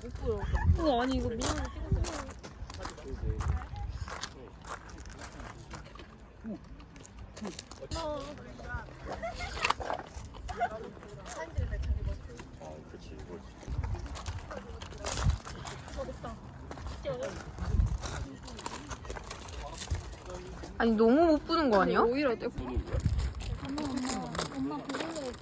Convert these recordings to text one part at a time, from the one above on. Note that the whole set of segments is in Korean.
못 보여. 어 아니 이거 미안해. 아, 아니 너무 못 부는 거 아니야? 오히려 내? 엄마 그걸로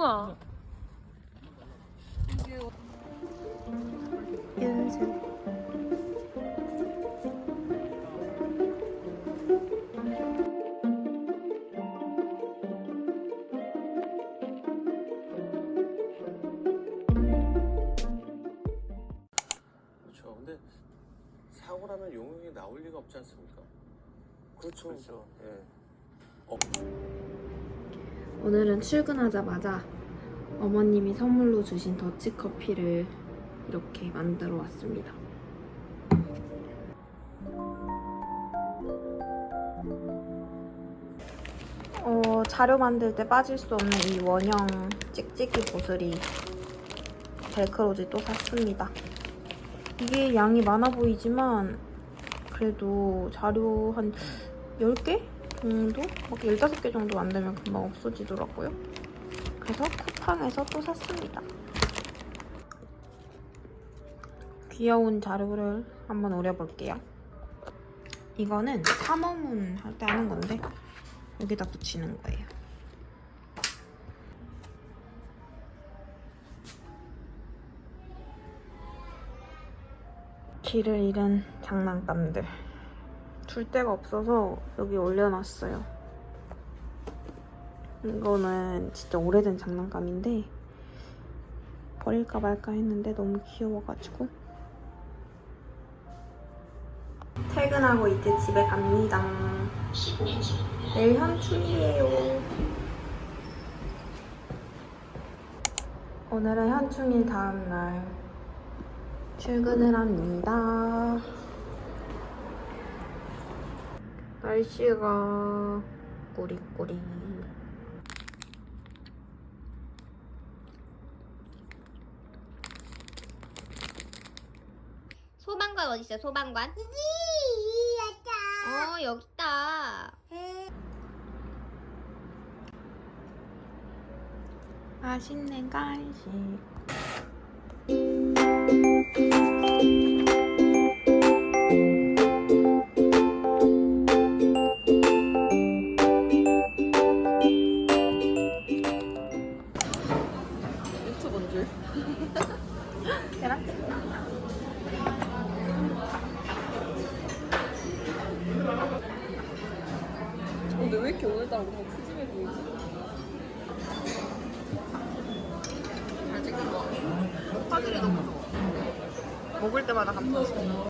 우와. 연습. 그렇죠. 근데 사고라면 용역이 나올 리가 없지 않습니까? 그렇죠. 그렇죠. 예. 어, 오늘은 출근하자마자 어머님이 선물로 주신 더치커피를 이렇게 만들어 왔습니다. 어, 자료 만들 때 빠질 수 없는 이 원형 찍찍이 보슬이 벨크로지 또 샀습니다. 이게 양이 많아 보이지만 그래도 자료 한 10개 정도? 막 15개 정도 만들면 금방 없어지더라고요. 그래서 쿠팡에서 또 샀습니다. 귀여운 자루를 한번 오려볼게요. 이거는 삼어문 할 때 하는 건데 여기다 붙이는 거예요. 길을 잃은 장난감들. 둘 데가 없어서 여기 올려놨어요. 이거는 진짜 오래된 장난감인데 버릴까 말까 했는데 너무 귀여워가지고 퇴근하고 이제 집에 갑니다. 내일 현충일이에요. 오늘은 현충일 다음날 출근을 합니다. 날씨가 꾸리꾸리. 소방관 어디 있어? 소방관? 어 여기 있다. 맛있는 간식. 줄. 계란? 근데 왜 이렇게 오늘따라 뭔가 푸짐해 보이지? 화질이 너무 좋아. 먹을 때마다 감사스러워.